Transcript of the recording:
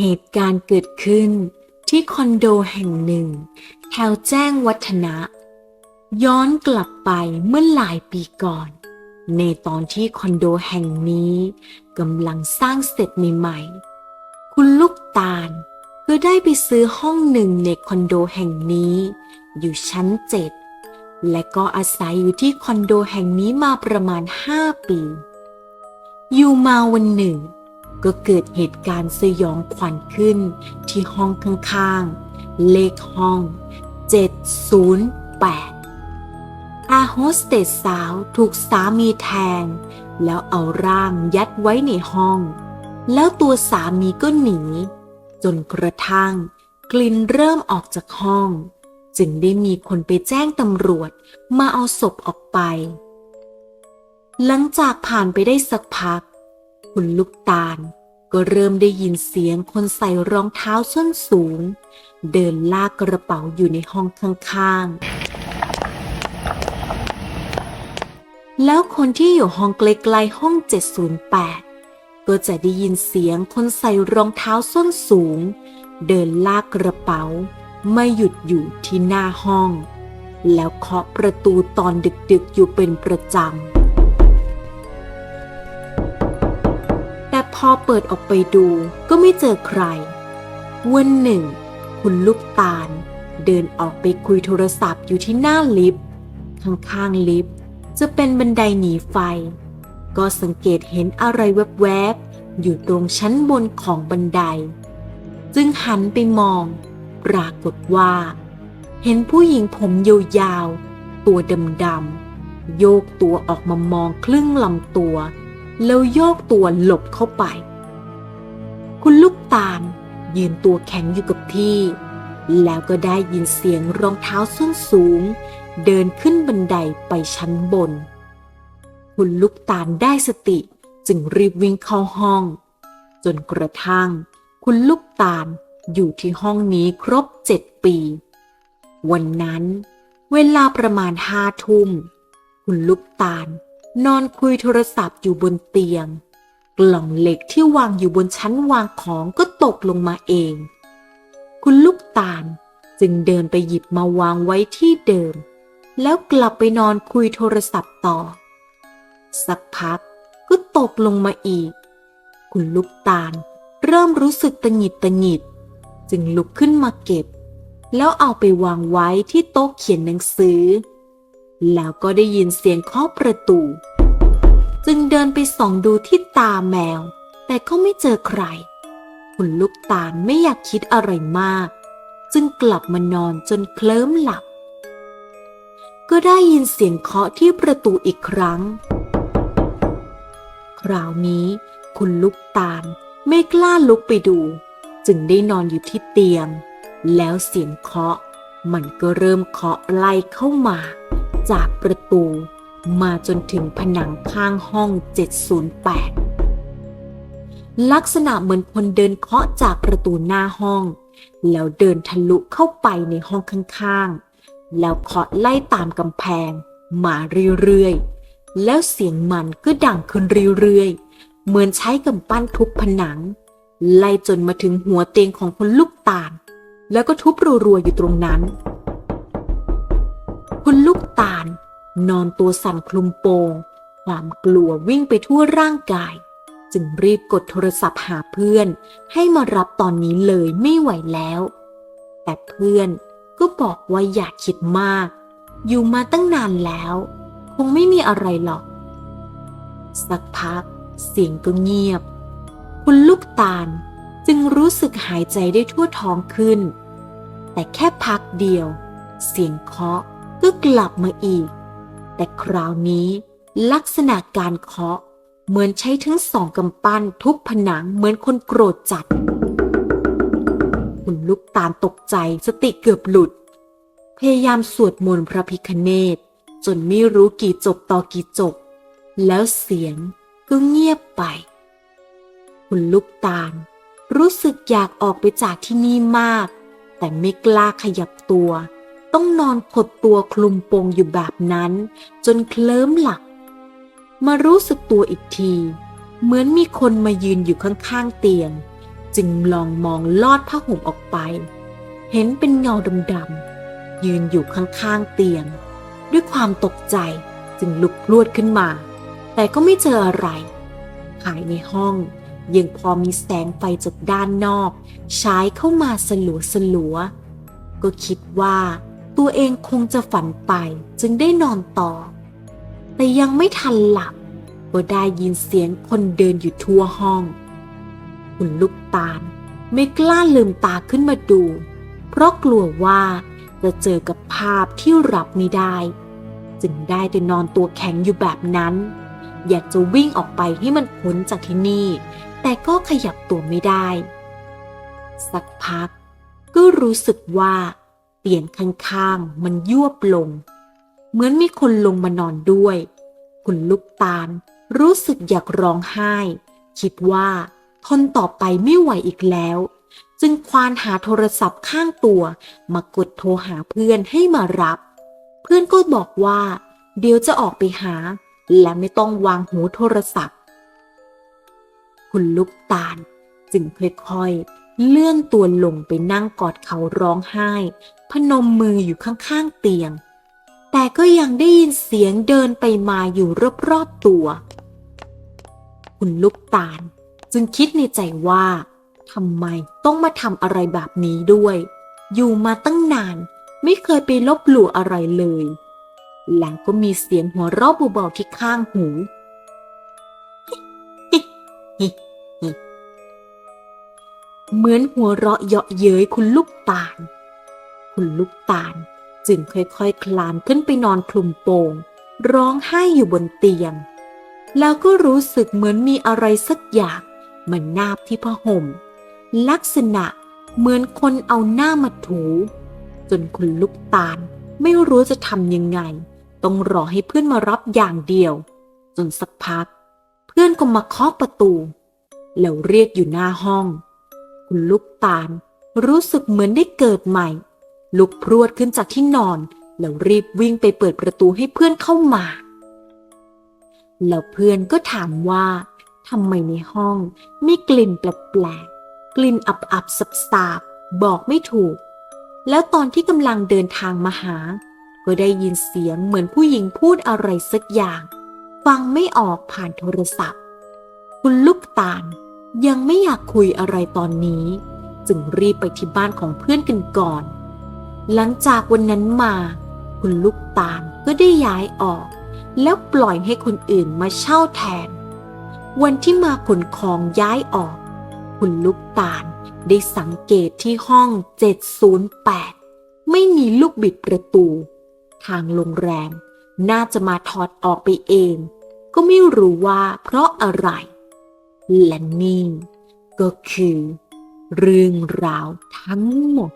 เหตุการณ์เกิดขึ้นที่คอนโดแห่งหนึ่ง แถวแจ้งวัฒนะ ย้อนกลับไปเมื่อหลายปีก่อน ในตอนที่คอนโดแห่งนี้กำลังสร้างเสร็จใหม่ๆ คุณลูกตาลก็ได้ไปซื้อห้องหนึ่งในคอนโดแห่งนี้ อยู่ชั้นเจ็ดและก็อาศัยอยู่ที่คอนโดแห่งนี้มาประมาณห้าปี อยู่มาวันหนึ่ง ก็เกิดเหตุการณ์สยองขวัญขึ้นที่ห้องข้างๆ เลขห้อง 708 อาโฮสเตสสาวถูกสามีแทง แล้วเอาร่างยัดไว้ในห้อง แล้วตัวสามีก็หนี จนกระทั่งกลิ่นเริ่มออกจากห้อง จึงได้มีคนไปแจ้งตำรวจมาเอาศพออกไป หลังจากผ่านไปได้สักพัก คุณลูกตาล ก็เริ่มได้ยินเสียงคนใส่รองเท้าส้นสูง เดินลากกระเป๋าอยู่ในห้องข้างๆ แล้วคนที่อยู่ห้องไกลๆห้อง 708 ก็จะได้ยินเสียงคนใส่รองเท้าส้นสูง เดินลากกระเป๋า ไม่หยุดอยู่ที่หน้าห้อง แล้วเคาะประตูตอนดึกๆอยู่เป็นประจำ พอเปิดออกไปดูก็ไม่เจอใคร วันหนึ่ง คุณลูกตาล เดินออกไปคุยโทรศัพท์อยู่ที่หน้าลิฟต์ข้างๆลิฟต์จะเป็นบันไดหนีไฟ ก็สังเกตเห็นอะไรแวบๆ อยู่ตรงชั้นบนของบันได จึงหันไปมอง ปรากฏว่า เห็นผู้หญิงผมยาวๆตัวดำๆโยกตัวออกมามองครึ่งลำตัว แล้วโยกตัวหลบเข้าไป คุณลูกตาลยืนตัวแข็งอยู่กับที่ แล้วก็ได้ยินเสียงรองเท้าส้นสูง เดินขึ้นบันไดไปชั้นบน คุณลูกตาลได้สติจึงรีบวิ่งเข้าห้อง จนกระทั่ง คุณลูกตาลอยู่ที่ห้องนี้ครบเจ็ดปี วันนั้น เวลาประมาณห้าทุ่ม คุณลูกตาล นอนคุยโทรศัพท์อยู่บนเตียง กล่องเหล็กที่วางอยู่บนชั้นวางของก็ตกลงมาเอง คุณลูกตาลจึงเดินไปหยิบมาวางไว้ที่เดิม แล้วกลับไปนอนคุยโทรศัพท์ต่อ สักพักก็ตกลงมาอีก คุณลูกตาลเริ่มรู้สึกตะหงิดตะหงิด จึงลุกขึ้นมาเก็บ แล้วเอาไปวางไว้ที่โต๊ะเขียนหนังสือ แล้วก็ได้ยินเสียงเคาะประตู จึงเดินไปส่องดูที่ตาแมว แต่ก็ไม่เจอใคร คุณลูกตาลไม่อยากคิดอะไรมาก จึงกลับมานอนจนเคลิ้มหลับ ก็ได้ยินเสียงเคาะที่ประตูอีกครั้ง คราวนี้คุณลูกตาลไม่กล้าลุกไปดู จึงได้นอนอยู่ที่เตียง แล้วเสียงเคาะ มันก็เริ่มเคาะไล่เข้ามา จากประตูมาจนถึงผนังข้างห้อง 708 ลักษณะเหมือนคนเดินเคาะจากประตูหน้าห้อง แล้วเดินทะลุเข้าไปในห้องข้างๆ แล้วเคาะไล่ตามกำแพง มาเรื่อยๆ แล้วเสียงมันก็ดังขึ้นเรื่อยๆ เหมือนใช้กำปั้นทุบผนัง ไล่จนมาถึงหัวเตียงของคนลูกตาลแล้วก็ทุบรัวๆอยู่ตรงนั้น คุณลูกตาล นอนตัวสั่นคลุมโปง ความกลัววิ่งไปทั่วร่างกาย จึงรีบกดโทรศัพท์หาเพื่อน ให้มารับตอนนี้เลยไม่ไหวแล้ว แต่เพื่อนก็บอกว่าอย่าคิดมาก อยู่มาตั้งนานแล้ว คงไม่มีอะไรหรอก สักพัก เสียงก็เงียบ คุณลูกตาลจึงรู้สึกหายใจได้ทั่วท้องขึ้น แต่แค่พักเดียว เสียงเคาะ ก็กลับมาอีก แต่คราวนี้ลักษณะการเคาะ เหมือนใช้ทั้งสองกำปั้นทุบผนังเหมือนคนโกรธจัด คุณลูกตาลตกใจสติเกือบหลุด พยายามสวดมนต์พระพิคเนตจนไม่รู้กี่จบต่อกี่จบ แล้วเสียงก็เงียบไป คุณลูกตาลรู้สึกอยากออกไปจากที่นี่มาก แต่ไม่กล้าขยับตัว ต้องนอนขดตัวคลุมโปงอยู่แบบนั้น จนเคลิ้มหลับมารู้สึกตัวอีกที เหมือนมีคนมายืนอยู่ข้างๆเตียง จึงลองมองลอดผ้าห่มออกไป เห็นเป็นเงาดำๆยืนอยู่ข้างๆเตียง ด้วยความตกใจจึงลุกพรวดขึ้นมา แต่ก็ไม่เจออะไรภายในห้องยังพอมีแสงไฟจากด้านนอกฉายเข้ามาสลัวสลัวๆก็คิดว่า ตัวเองคงจะฝันไปจึงได้นอนต่อ แต่ยังไม่ทันหลับก็ได้ยินเสียงคนเดินอยู่ทั่วห้อง คุณลูกตาลไม่กล้าลืมตาขึ้นมาดู เพราะกลัวว่าจะเจอกับภาพที่รับไม่ได้ จึงได้แต่นอนตัวแข็งอยู่แบบนั้น อยากจะวิ่งออกไปให้มันพ้นจากที่นี่ แต่ก็ขยับตัวไม่ได้ สักพักก็รู้สึกว่า เตียงข้างๆ มันยวบลง เหมือนมีคนลงมานอนด้วย คุณลูกตาลรู้สึกอยากร้องไห้ คิดว่าทนต่อไปไม่ไหวอีกแล้ว จึงควานหาโทรศัพท์ข้างตัว มากดโทรหาเพื่อนให้มารับ เพื่อนก็บอกว่า เดี๋ยวจะออกไปหา และไม่ต้องวางหูโทรศัพท์ คุณลูกตาลจึงค่อยๆเลื่อนตัวลงไปนั่งกอดเขาร้องไห้ พนมมืออยู่ข้างๆเตียง แต่ก็ยังได้ยินเสียงเดินไปมาอยู่รอบๆตัว คุณลูกตาลจึงคิดในใจว่าทำไมต้องมาทำอะไรแบบนี้ด้วย อยู่มาตั้งนานไม่เคยไปลบหลู่อะไรเลยแล้วก็มีเสียงหัวเราะเบาๆที่ข้างหูเหมือนหัวเราะเยาะเย้ยคุณลูกตาล คุณลูกตาล จึงค่อยๆคคลานขึ้นไปนอนคลุมโปง ร้องไห้อยู่บนเตียง แล้วก็รู้สึกเหมือนมีอะไรสักอย่างมันนาบที่ผ้าห่ม ลักษณะเหมือนคนเอาหน้ามาถู จนคุณลูกตาลไม่รู้จะทำยังไง ต้องรอให้เพื่อนมารับอย่างเดียว จนสักพัก เพื่อนก็มาเคาะประตู แล้วเรียกอยู่หน้าห้อง คุณลูกตาลรู้สึกเหมือนได้เกิดใหม่ ลุกพรวดขึ้นจากที่นอน แล้วรีบวิ่งไปเปิดประตูให้เพื่อนเข้ามา แล้วเพื่อนก็ถามว่าทำไมในห้องมีกลิ่นแปลกๆ กลิ่นอับๆสับๆ บอกไม่ถูก แล้วตอนที่กำลังเดินทางมาหา ก็ได้ยินเสียงเหมือนผู้หญิงพูดอะไรสักอย่าง ฟังไม่ออกผ่านโทรศัพท์ คุณลูกตาลยังไม่อยากคุยอะไรตอนนี้ จึงรีบไปที่บ้านของเพื่อนกันก่อน หลังจากวันนั้นมา คุณลูกตาลก็ได้ย้ายออก แล้วปล่อยให้คนอื่นมาเช่าแทน วันที่มาขนของย้ายออก คุณลูกตาลได้สังเกตที่ห้อง 708 ไม่มีลูกบิดประตู ทางโรงแรมน่าจะมาถอดออกไปเอง ก็ไม่รู้ว่าเพราะอะไร และนี่ก็คือ เรื่องราวทั้งหมด